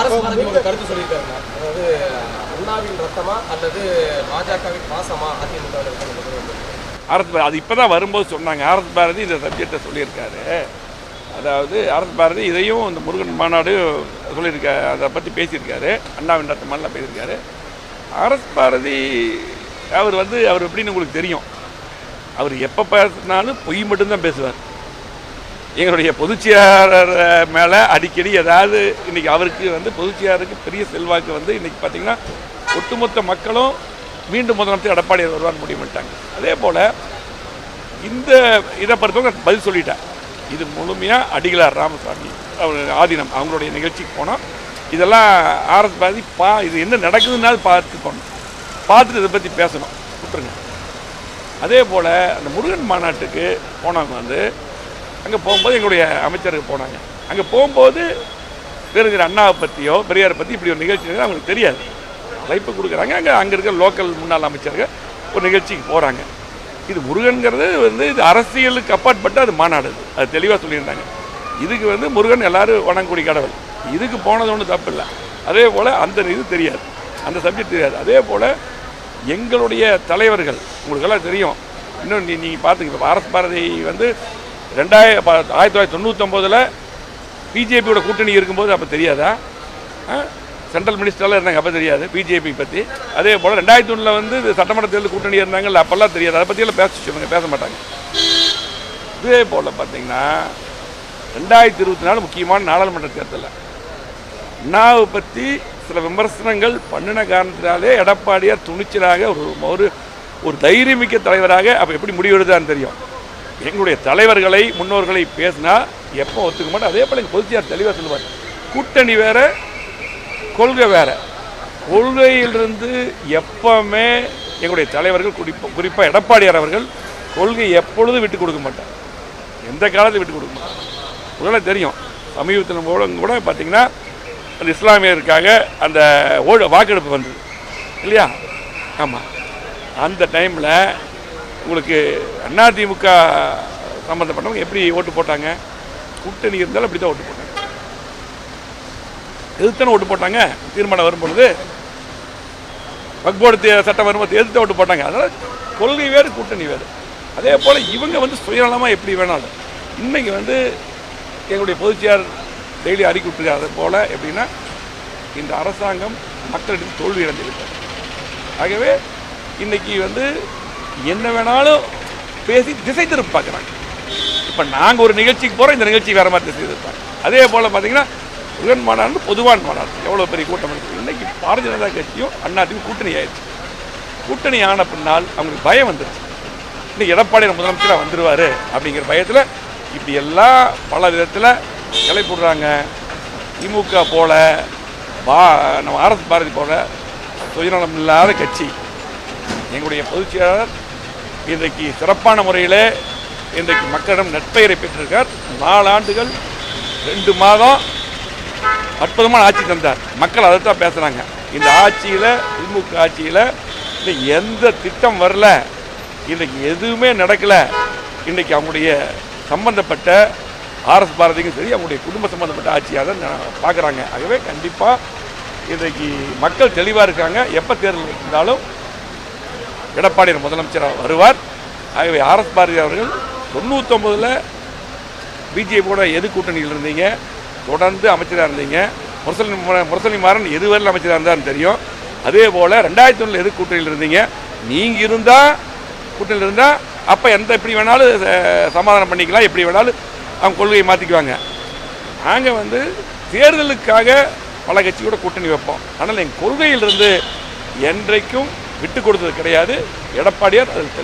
அரசு கருத்து சொல்லியிருக்காங்க அதாவது அண்ணாவின் ரத்தமா அல்லது பாஜகவின் பாசமா அதிமுக பாரதி அது இப்போ தான் வரும்போது சொன்னாங்க. ஆர்எஸ் பாரதி இந்த சப்ஜெக்டை சொல்லியிருக்காரு. அதாவது ஆர்எஸ் பாரதி இதையும் இந்த முருகன் மாநாடு சொல்லியிருக்க அதை பற்றி பேசியிருக்காரு. அண்ணாவின் ரத்தமெல்லாம் பேசியிருக்காரு. ஆர்எஸ் பாரதி அவர் வந்து அவர் எப்படின்னு உங்களுக்கு தெரியும். அவர் எப்போ பேசினாலும் பொய் மட்டும்தான் பேசுவார். எங்களுடைய பொதுச்செயலாளர் மேலே அடிக்கடி ஏதாவது இன்னைக்கு அவருக்கு வந்து பொதுச்செயலாளருக்கு பெரிய செல்வாக்கு வந்து இன்னைக்கு பார்த்தீங்கன்னா ஒட்டுமொத்த மக்களும் மீண்டும் முதலமைச்சர் எடப்பாடி வருவார் முடிவு பண்ணிட்டாங்க. அதே போல் இந்த இதை பொறுத்தவங்க பதில் சொல்லிட்டேன். இது முழுமையாக அடிகளார் ராமசாமி அவர் ஆதீனம் அவங்களுடைய நிகழ்ச்சிக்கு போனோம் இதெல்லாம் ஆர்எஸ் பாதி பா இது என்ன நடக்குதுன்னாலும் பார்த்துக்கணும். பார்த்துட்டு இதை பற்றி பேசணும். விட்டுருங்க அதே போல் அந்த முருகன் மாநாட்டுக்கு போனவங்க வந்து அங்கே போகும்போது எங்களுடைய அமைச்சருக்கு போனாங்க. அங்கே போகும்போது பெருஞ்சர் அண்ணாவை பற்றியோ பெரியாரை பற்றி இப்படி ஒரு நிகழ்ச்சி அவங்களுக்கு தெரியாது. அழைப்பு கொடுக்குறாங்க. அங்கே அங்கே இருக்கிற லோக்கல் முன்னாள் அமைச்சர்கள் ஒரு நிகழ்ச்சிக்கு போகிறாங்க இது முருகன்கிறது வந்து இது அரசியலுக்கு அப்பாற்பட்டு அது மாநாடு. அது. தெளிவாக சொல்லியிருந்தாங்க. இதுக்கு வந்து முருகன் எல்லோரும் வணங்கக்கூடிய கடவுள். இதுக்கு போனது ஒன்றும் தப்பு இல்லை. அதே போல் அந்த இது தெரியாது. அந்த சப்ஜெக்ட் தெரியாது. அதே போல் எங்களுடைய தலைவர்கள் உங்களுக்கெல்லாம் தெரியும். இன்னும் நீ நீங்கள் பார்த்துக்க பாரத் பாரதி வந்து ரெண்டாயிரம் ஆயிரத்தி தொள்ளாயிரத்தி தொண்ணூற்றொம்போதில் பிஜேபியோட கூட்டணி இருக்கும்போது அப்போ தெரியாதா? சென்ட்ரல் மினிஸ்டர்லாம் இருந்தாங்க அப்போ தெரியாது பிஜேபி பற்றி அதே போல் ரெண்டாயிரத்தி ஒன்றில் வந்து சட்டமன்ற தேர்தல் கூட்டணி இருந்தாங்கல்ல அப்போல்லாம் தெரியாது. அதை பற்றியெல்லாம் பேச சொல்லுங்க பேச மாட்டாங்க. இதே போல் பார்த்தீங்கன்னா ரெண்டாயிரத்தி இருபத்தி நாலு முக்கியமான நாடாளுமன்ற தேர்தலில். அண்ணாவை பற்றி சில விமர்சனங்கள் பண்ணின காரணத்தினாலே எடப்பாடியார் துணிச்சலாக ஒரு ஒரு ஒரு தைரியமிக்க தலைவராக அப்போ எப்படி முடிவெடுதான்னு தெரியும். எங்களுடைய தலைவர்களை முன்னோர்களை பேசினா எப்போ ஒத்துக்க மாட்டோம். அதே போல் எங்கள் பொதுச்சியார் தெளிவாக சொல்லுவார். கூட்டணி வேற கொள்கை வேற. கொள்கையிலிருந்து எப்பவுமே எங்களுடைய தலைவர்கள் குறிப்பாக குறிப்பாக எடப்பாடியார் அவர்கள் கொள்கை எப்பொழுதும் விட்டு கொடுக்க மாட்டார். எந்த காலத்தையும் விட்டு கொடுக்க மாட்டார். உடனே தெரியும். சமீபத்தில் கூட கூட பார்த்தீங்கன்னா அந்த இஸ்லாமியருக்காக அந்த ஓடு வாக்கெடுப்பு வந்தது. இல்லையா? ஆமாம் அந்த டைமில் உங்களுக்கு அதிமுக சம்மந்தப்பட்டவங்க எப்படி ஓட்டு போட்டாங்க? கூட்டணி இருந்தாலும் அப்படி தான் ஓட்டு போட்டாங்க. எதிர்த்தானே ஓட்டு போட்டாங்க? தீர்மானம் வரும்பொழுது வக்போர்டு சட்டம் வரும்போது எதிர்த்து ஓட்டு போட்டாங்க. அதனால் கொள்கை வேறு கூட்டணி வேறு. அதே போல் இவங்க வந்து சுயநலமாக எப்படி வேணாலும். இன்னைக்கு வந்து எங்களுடைய பொதுச்செயலாளர் டெய்லி அறிக்கை விட்டுருக்காரு போல் எப்படின்னா இந்த அரசாங்கம் மக்களிடம் தோல்வி அடைந்திருக்கிறது ஆகவே இன்னைக்கு வந்து என்ன வேணாலும் பேசி திசை திருப்பி பார்க்குறாங்க. இப்போ நாங்கள் ஒரு நிகழ்ச்சிக்கு போகிறோம் இந்த நிகழ்ச்சி வேறு மாதிரி திசை திருப்பாங்க. அதே போல் பார்த்தீங்கன்னா முருகன் மாநாடு பொதுவான மாநாடு. எவ்வளோ பெரிய கூட்டம் இருக்குது இன்னைக்கு பாரதிய ஜனதா கட்சியும் அண்ணாத்தையும் கூட்டணி ஆயிடுச்சு. கூட்டணி ஆன பின்னால் அவங்களுக்கு பயம் வந்துருச்சு. இன்னைக்கு எடப்பாடி முதலமைச்சராக வந்துடுவார் அப்படிங்கிற பயத்தில் இப்படி எல்லாம் பல விதத்தில் கிளை போடுறாங்க. திமுக போல பா நம்ம ஆர்எஸ் பாரதி போல சுயநலம் இல்லாத கட்சி. எங்களுடைய பொதுச் செயலாளர் இன்றைக்கு சிறப்பான முறையில் இன்றைக்கு மக்களிடம் நட்பெயரை பெற்றிருக்கார். நாலு ஆண்டுகள் ரெண்டு மாதம் அற்புதமான ஆட்சி தந்தார். மக்கள் அதை தான் பேசுகிறாங்க இந்த ஆட்சியில் திமுக ஆட்சியில் இன்னைக்கு எந்த திட்டம் வரல இன்றைக்கு எதுவுமே நடக்கலை. இன்றைக்கி அவங்களுடைய சம்பந்தப்பட்ட ஆர்எஸ் பாரதிக்கும் சரி அவங்களுடைய குடும்ப சம்பந்தப்பட்ட ஆட்சியாக தான் பார்க்குறாங்க. ஆகவே கண்டிப்பாக இன்றைக்கு மக்கள் தெளிவாக இருக்காங்க. எப்போ தேர்தல் இருந்தாலும் எடப்பாடியார் முதலமைச்சராக வருவார். ஆகவே ஆர்எஸ் பாரதி அவர்கள் தொண்ணூத்தொம்பதில் பிஜேபியோட எது கூட்டணியில் இருந்தீங்க? தொடர்ந்து அமைச்சராக இருந்தீங்க. முரசலி முரசலி மாறன் எதுவரையில் அமைச்சராக இருந்தாருன்னு தெரியும். அதே போல் ரெண்டாயிரத்தி ஒன்றில் எது கூட்டணியில் இருந்தீங்க? நீங்கள் இருந்தால் கூட்டணியில் இருந்தால் அப்போ எந்த எப்படி வேணாலும் சமாதானம் பண்ணிக்கலாம். எப்படி வேணாலும் அவங்க கொள்கையை மாற்றிக்குவாங்க நாங்கள் வந்து தேர்தலுக்காக பல கட்சியோட கூட்டணி வைப்போம். ஆனால் எங்கள் கொள்கையிலிருந்து என்றைக்கும் விட்டு கொடுத்தது கிடையாது. எடப்பாடியார் அதில் தெளிவு